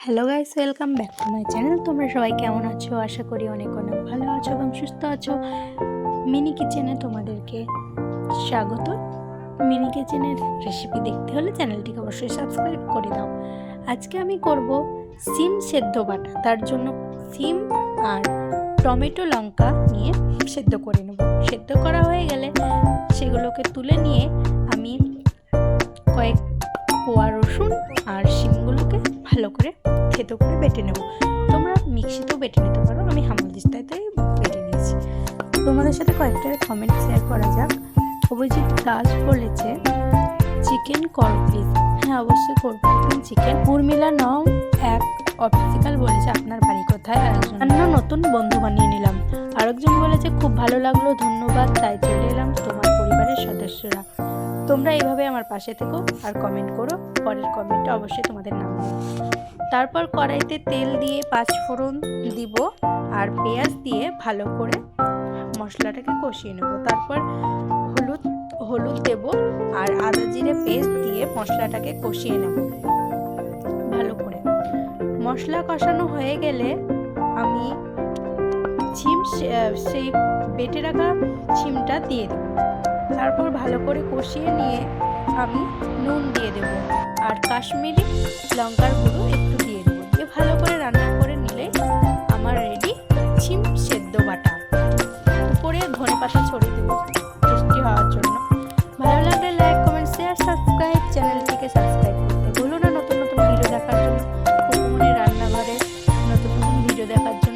Hello guys welcome back to my channel তোমরা সবাই কেমন আছো? আশা করি অনেক অনেক ভালো আছো এবং সুস্থ আছো। মিনি কিচেনে তোমাদেরকে স্বাগত। মিনি কিচেনের রেসিপি দেখতে হলে চ্যানেলটিকে অবশ্যই সাবস্ক্রাইব করে দাও। আজকে আমি করব সিম সেদ্ধ বাটা। তার জন্য সিম আর টমেটো লঙ্কা নিয়ে সেদ্ধ করে নেব। সেদ্ধ করা হয়ে গেলে সেগুলোকে তুলে নিয়ে আমি কয়েক কোয়া রসুন আর ভালো করে থেতো করে বেটে নেব। তোমরা মিক্সিতেও বেটে নিতে পারো, আমি হামাদিস্তাতেই বেটে নিয়েছি। তোমাদের সাথে কয়েকটা কমেন্ট শেয়ার করা যাক। অভিজিৎ দাস বলেছে চিকেন কর হ্যাঁ অবশ্যই করব। চিকেন উর্মিলা নং এক অফিসিক্যাল বলেছে, আপনার বাড়ি কোথায়? আরেকজন নতুন বন্ধু বানিয়ে নিলাম। আরেকজন বলেছে, খুব ভালো লাগল, ধন্যবাদ, তাই চলে এলাম তোমার পরিবারের সদস্যরা। তোমরা এইভাবে আমার পাশে থেকো আর কমেন্ট করো। পরের কমেন্টে অবশ্যই তোমাদের নাম তারপর কড়াইতে তেল দিয়ে পাঁচ ফোড়ন দিব আর পেঁয়াজ দিয়ে ভালো করে মশলাটাকে কষিয়ে নেব। তারপর হলুদ হলুদ দেব আর আদা জিরে পেস্ট দিয়ে মশলাটাকে কষিয়ে নেব। ভালো করে। মশলা কষানো হয়ে গেলে আমি ছিম সেই বেটে রাখা ছিমটা দিয়ে দেব। তারপর ভালো করে কষিয়ে নিয়ে আমি নুন দিয়ে দেব। আর কাশ্মীরি লঙ্কার গুঁড়ো একটু দিয়ে দেবো। এ ভালো করে রান্না করে নিলে আমার রেডি ছিম সেদ্ধ বাটা। উপরে ধনে পাতা ছড়িয়ে দেবো। টেস্টি হওয়ার জন্য। ভালো লাগলে লাইক, কমেন্ট, শেয়ার, সাবস্ক্রাইব চ্যানেলটিকে সাবস্ক্রাইব করতে বলুন না নতুন নতুন ভিডিও দেখার জন্য। মনে রান্নাঘরে নতুন নতুন ভিডিও দেখার জন্য।